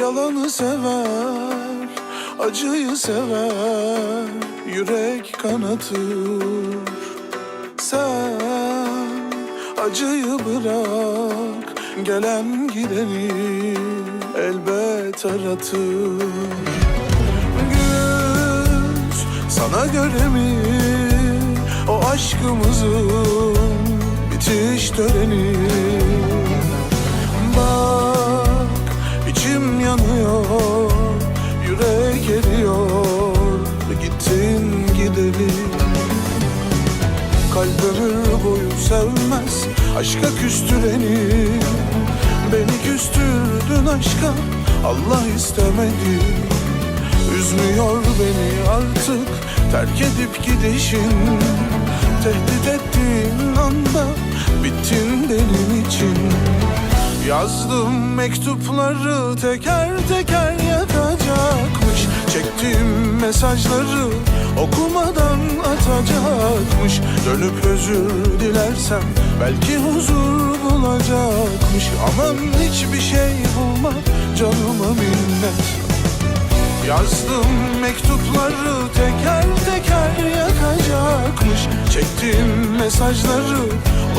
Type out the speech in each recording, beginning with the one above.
Yalanı sever, acıyı sever Yürek kanatır Sen acıyı bırak Gelen gideni elbet aratır. Güç sana göre mi? O aşkımızın bitiş töreni Kalp ömür boyu sevmez. Aşka küstüreni Beni küstürdün aşka. Allah istemedi Üzmüyor beni artık. Terk edip gidişin Tehdit ettiğin anda Bittin benim için. Yazdım mektupları teker teker yakacakmış. Çektiğim mesajları okumadan atacakmış. Dönüp özür dilersem belki huzur bulacakmış. Aman hiçbir şey bulma canıma minnet. Yazdım mektupları teker teker yakacakmış. Çektiğim mesajları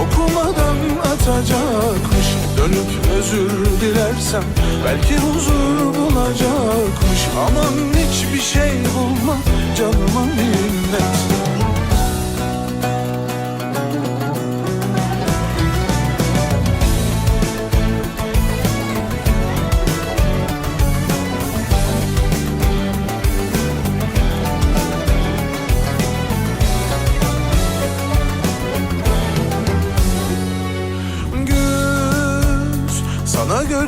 okumadan atacakmış. Dönüp özür dilersem belki huzur bulacakmış. Aman hiçbir şey bulma canıma minnet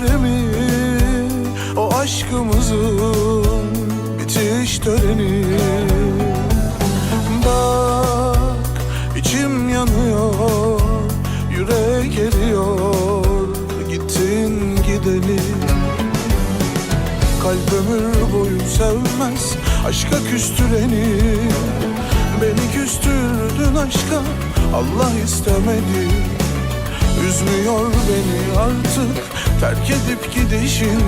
sana göre mi o aşkımızın bitiş töreni. Bak içim yanıyor yürek eriyor gittin gideli Kalp ömür boyu sevmez aşka küstüreni. Beni küstürdün aşka Allah istemedi Üzmüyor beni artık. Terk edip gidişin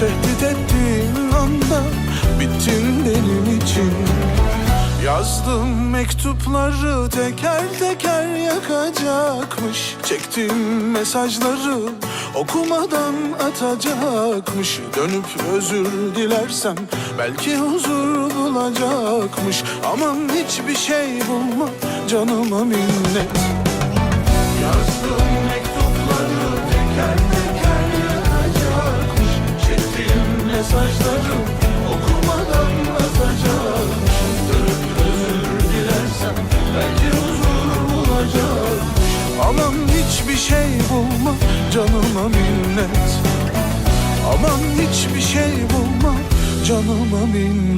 Tehdit ettiğin anda bittin benim için. Yazdım mektupları teker teker yakacakmış. Çektiğim mesajları okumadan atacakmış. Dönüp özür dilersem belki huzur bulacakmış. Aman hiçbir şey bulma canıma minnet Aman hiçbir şey bulma canıma minnet. Aman hiçbir şey bulma canıma minnet